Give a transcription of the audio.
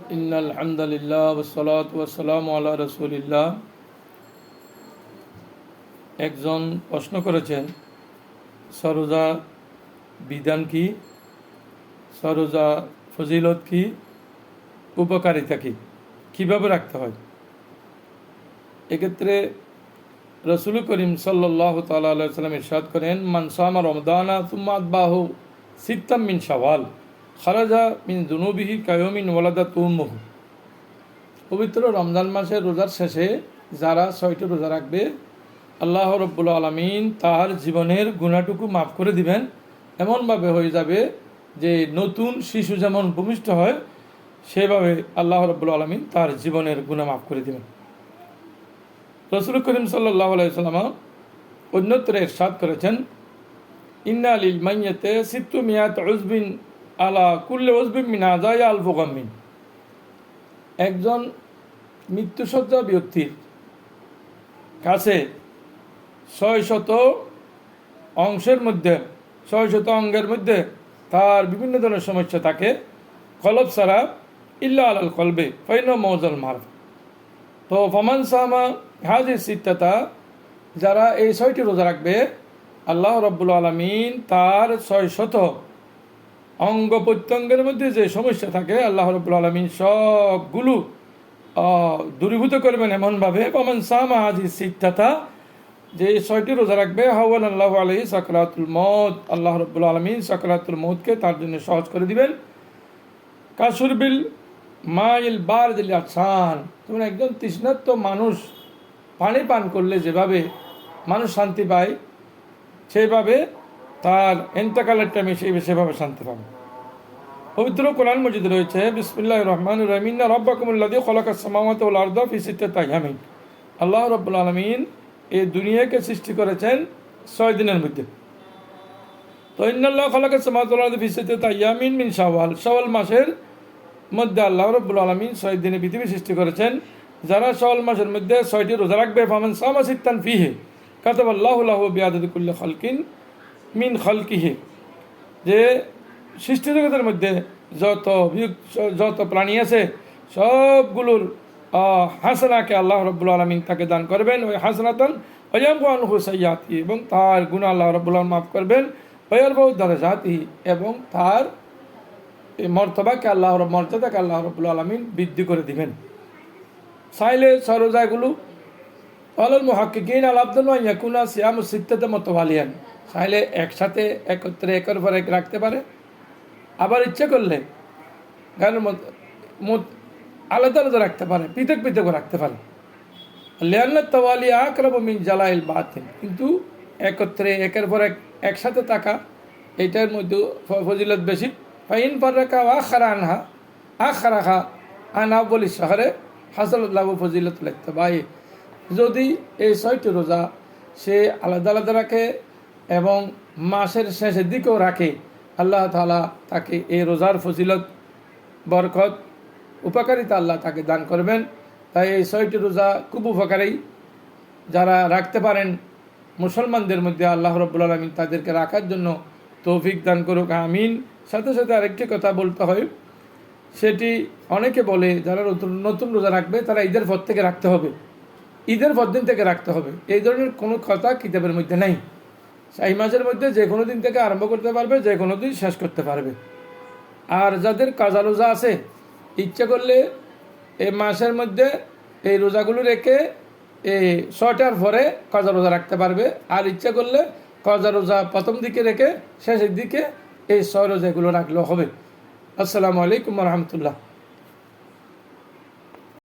إن الحمد لله والصلاة والسلام على رسول الله একজন প্রশ্ন করেছেন সরোজা বিধান কি সরোজা ফজিলত কি উপকারিতা কি কীভাবে রাখতে হয় এক্ষেত্রে রসুল করিম সাল্লাহ তাল্লাহ সাল্লাম ইরশাদ করেন মানসামা রমদানা তুম্মাদ বাহু সিত্তাম মিন সওয়াল খারাজা মিন দুনুবিহি কায়মিন ওয়ালাদা তুমুহু। পবিত্র রমজান মাসের রোজার শেষে যারা ছয়টি রোজা রাখবে, আল্লাহ রব্বুল আলমিন তার জীবনের গুণাটুকু মাফ করে দিবেন। এমনভাবে হয়ে যাবে যে নতুন শিশু যেমন ভূমিষ্ঠ হয়, সেভাবে আল্লাহ রব্বুল আলমিন তার জীবনের গুণা মাফ করে দিবেন। রসুল করিম সাল্লাহ আলাইসাল্লামা অন্যত্র এরশাদ করেছেন, ইন্না আলিল মাইয়াতে সিত্তু মিয়াত উজবিন আলা কুল্লে উজবিন মিন আজাই আল ফোগামিন একজন মৃত্যুসজ্জা ব্যক্তির কাছে ছয় শত অংশের মধ্যে ছয় শত অঙ্গের মধ্যে তার বিভিন্ন ধরনের সমস্যা থাকে, কলব সারা ইল্লা আলাল কলবে ফৈন মৌজল মার তো ফমান সামা হাজির সিদ্ধাতা যারা এই ছয়টি রোজা রাখবে, আল্লাহ রব্বুল আলমিন তার ছয় শত অঙ্গ প্রত্যঙ্গের মধ্যে যে সমস্যা থাকে, আল্লাহ রব্বুল আলমিন সবগুলো দূরীভূত করবেন এমনভাবে ফমান সামা হাজির সিদ্ধাতা, যে ছয়টি রোজা রাখবে হাওয়ান আল্লাহ আলহি সাকরাতুল মত আল্লাহ রব্বুল আলমিন সাকরাতুল মতকে তার জন্য সহজ করে দিবেন। কাসুরবিল মাইল বার দিল আসান যেমন একজন তৃষ্ণাত্ম মানুষ, পানি পান করলে যেভাবে মানুষ শান্তি পায় সেইভাবে তার এন্তকালের টাইমে সেই সেভাবে শান্তি পাবে। পবিত্র কোরআন মজিদ রয়েছে বিসমুল্লাহ রহমান রহমিনা রব্বাকুমুল্লাদি খলাকা সামামত উল আর্দা ফিসিতে তাইহামিন আল্লাহ রব্বুল আলমিন এই দুনিয়াকে সৃষ্টি করেছেন ছয় দিনের মধ্যে। তো ইন্নাল্লাহ খলাকা সামাত ফিসিতে তাইয়ামিন মিন শাওয়াল। শাওয়াল মাসের মধ্যে আল্লাহ রব্বুল আলমিন ছয় দিনে পৃথিবী সৃষ্টি করেছেন। যারা শাওয়াল মাসের মধ্যে ছয়টি রোজা রাখবে, ফামান সামা সিত্তান ফিহে কাতব আল্লাহ বিয়াদুল্লাহ খালকিন। মিন খালকিহে, যে সৃষ্টি জগতের মধ্যে যত যত প্রাণী আছে, সবগুলোর হাসনাকে আল্লাহ রব্বুল আলমিন তাকে দান করবেন। ওই হাসনাতন অয়াম হুসাইয়াতি এবং তার গুণ আল্লাহ রব্বুল আলম মাফ করবেন। ওয়ার বহু জাতি এবং তার মর্তবাকে আল্লাহ মর্যাদাকে আল্লাহ রব্বুল আলমিন বৃদ্ধি করে দিবেন। চাইলে সরোজাগুলো অলল মহাক্কিন আল আব্দুল ইয়াকুনা সিয়াম সিদ্ধাতে মতোয়ালিয়ান চাইলে একসাথে একত্রে একের পর এক রাখতে পারে। আবার ইচ্ছে করলে গানের মত আলাদা আলাদা রাখতে পারে, পৃথক পৃথক রাখতে পারে। লিয়ান্নাত তাওয়ালি আকরাব মিন জালাইল বাতিন। কিন্তু একত্রে একের পর এক, একসাথে থাকা, এটার মধ্যে ফজিলত বেশি। ফাইন পর রাখা আখারা আনহা আখারাখা আনা বলি শহরে হাসল্লাহ ফজিলত লিখতে ভাই যদি এই ছয়টি রোজা সে আলাদা আলাদা রাখে এবং মাসের শেষের দিকেও রাখে। আল্লাহ তালা তাকে এই রোজার ফজিলত, বরকত, উপকারিতা আল্লাহ তাকে দান করবেন। তাই এই ছয়টি রোজা খুব উপকারী। যারা রাখতে পারেন মুসলমানদের মধ্যে আল্লাহ রব্বুল আলমিন তাদেরকে রাখার জন্য তৌফিক দান করুক, আমিন। সাথে সাথে আরেকটি কথা বলতে হয়, সেটি অনেকে বলে, যারা নতুন নতুন রোজা রাখবে, তারা ঈদের পর থেকে রাখতে হবে। ঈদের পর দিন থেকে রাখতে হবে। এই ধরনের কোনো কথা কিতাবের মধ্যে নেই। সেই মাসের মধ্যে যে কোনো দিন থেকে আরম্ভ করতে পারবে, যে কোনো দিন শেষ করতে পারবে। আর যাদের কাজা রোজা আছে, ইচ্ছা করলে এই মাসের মধ্যে এই রোজাগুলো রেখে এই ছয়টার পরে কাজা রোজা রাখতে পারবে। আর ইচ্ছা করলে কাজা রোজা প্রথম দিকে রেখে শেষের দিকে এই ছয় রোজাগুলো রাখলেও হবে। আসসালামু আলাইকুম রহমতুল্লাহ।